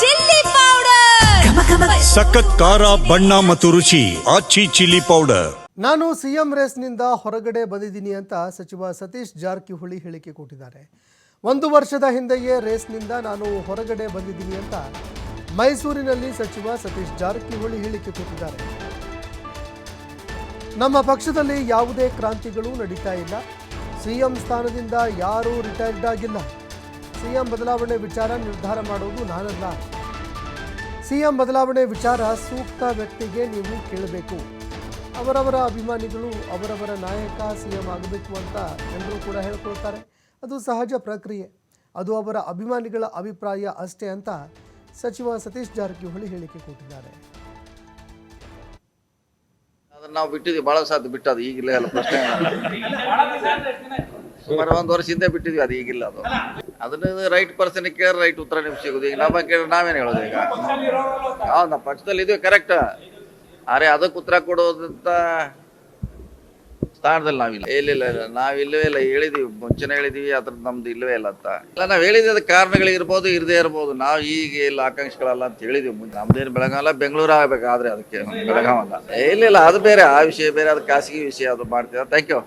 Chilli powder. ಸಖತ್ ಖಾರ ಬಣ್ಣ ಮತ್ತು ರುಚಿ ಆಚಿ ಚಿಲ್ಲಿ ಪೌಡರ್. ನಾನು ಸಿಎಂ ರೇಸ್ನಿಂದ ಹೊರಗಡೆ ಬಂದಿದ್ದೀನಿ ಅಂತ ಸಚಿವ ಸತೀಶ್ ಜಾರಕಿಹೊಳಿ ಹೇಳಿಕೆ ಕೊಟ್ಟಿದ್ದಾರೆ. ಒಂದು ವರ್ಷದ ಹಿಂದೆಯೇ ರೇಸ್ನಿಂದ ನಾನು ಹೊರಗಡೆ ಬಂದಿದ್ದೀನಿ ಅಂತ ಮೈಸೂರಿನಲ್ಲಿ ಸಚಿವ ಸತೀಶ್ ಜಾರಕಿಹೊಳಿ ಹೇಳಿಕೆ ಕೊಟ್ಟಿದ್ದಾರೆ. ನಮ್ಮ ಪಕ್ಷದಲ್ಲಿ ಯಾವುದೇ ಕ್ರಾಂತಿಗಳು ನಡೀತಾ ಇಲ್ಲ. ಸಿಎಂ ಸ್ಥಾನದಿಂದ ಯಾರೂ ರಿಟೈರ್ಡ್ ಆಗಿಲ್ಲ. ಸಿಎಂ ಬದಲಾವಣೆ ವಿಚಾರ ನಿರ್ಧಾರ ಮಾಡುವುದು ನಾನಲ್ಲ. ಸಿಎಂ ಬದಲಾವಣೆ ವಿಚಾರ ಸೂಕ್ತ ವ್ಯಕ್ತಿಗೆ ನೀವು ಕೇಳಬೇಕು. ಅವರವರ ಅಭಿಮಾನಿಗಳು ಅವರವರ ನಾಯಕ ಸಿಎಂ ಆಗಬೇಕು ಅಂತ ಎಲ್ಲರೂ ಕೂಡ ಹೇಳ್ಕೊಳ್ತಾರೆ. ಅದು ಸಹಜ ಪ್ರಕ್ರಿಯೆ. ಅದು ಅವರ ಅಭಿಮಾನಿಗಳ ಅಭಿಪ್ರಾಯ ಅಷ್ಟೇ ಅಂತ ಸಚಿವ ಸತೀಶ್ ಜಾರಕಿಹೊಳಿ ಹೇಳಿಕೆ ಕೊಟ್ಟಿದ್ದಾರೆ. ಅದನ್ನ ನಾವು ಬಿಟ್ಟಿದ್ವಿ ಬಹಳ ಸಾಧ್ಯ ಬಿಟ್ಟದು ಈಗಿಲ್ಲ ಅಲ್ಲ ಪ್ರಶ್ನೆ. ಸುಮಾರು ಒಂದು ವರ್ಷ ಹಿಂದೆ ಬಿಟ್ಟಿದ್ವಿ, ಅದು ಈಗಿಲ್ಲ ಅದು. ಅದನ್ನ ರೈಟ್ ಪರ್ಸನ್ ಕೇಳಿ ರೈಟ್ ಉತ್ತರ ನಿಮ್ಗೆ ಸಿಗುದು. ಈಗ ನಮ್ಮ ಕೇಳಿದ್ರೆ ನಾವೇನು ಹೇಳೋದು ಈಗ? ಹೌದು ನಾವು ಪಕ್ಷದಲ್ಲಿ ಇದೀವಿ ಕರೆಕ್ಟ್ ಆದ್ರೆ ಅದಕ್ಕೆ ಉತ್ತರ ಕೊಡೋದಂತ ಸ್ಥಾನದಲ್ಲಿ ನಾವಿಲ್ಲ. ಇಲ್ಲ ಇಲ್ಲ ನಾವು ಇಲ್ಲವೇ ಇಲ್ಲ. ಹೇಳಿದೀವಿ, ಮುಂಚೆನೇ ಹೇಳಿದೀವಿ ಅದ್ರ ನಮ್ದು ಇಲ್ಲವೇ ಇಲ್ಲ ಅಂತ. ಇಲ್ಲ, ನಾವು ಹೇಳಿದ ಅದಕ್ಕೆ ಕಾರಣಗಳಿರ್ಬೋದು ಇರದೇ ಇರ್ಬೋದು. ನಾವು ಈಗ ಇಲ್ಲ, ಆಕಾಂಕ್ಷಿಗಳಲ್ಲ ಅಂತ ಹೇಳಿದೀವಿ. ಮುಂಚೆ ನಮ್ದೇನು ಬೆಳಗಾವಲ್ಲ ಬೆಂಗಳೂರು ಆಗ್ಬೇಕಾದ್ರೆ ಅದಕ್ಕೆ ಬೆಳಗಾವಲ್ಲ ಇಲ್ಲ ಇಲ್ಲ, ಅದು ಬೇರೆ, ಆ ವಿಷಯ ಬೇರೆ, ಅದು ಖಾಸಗಿ ವಿಷಯ, ಅದು ಮಾಡ್ತೀವಿ ಥ್ಯಾಂಕ್ ಯು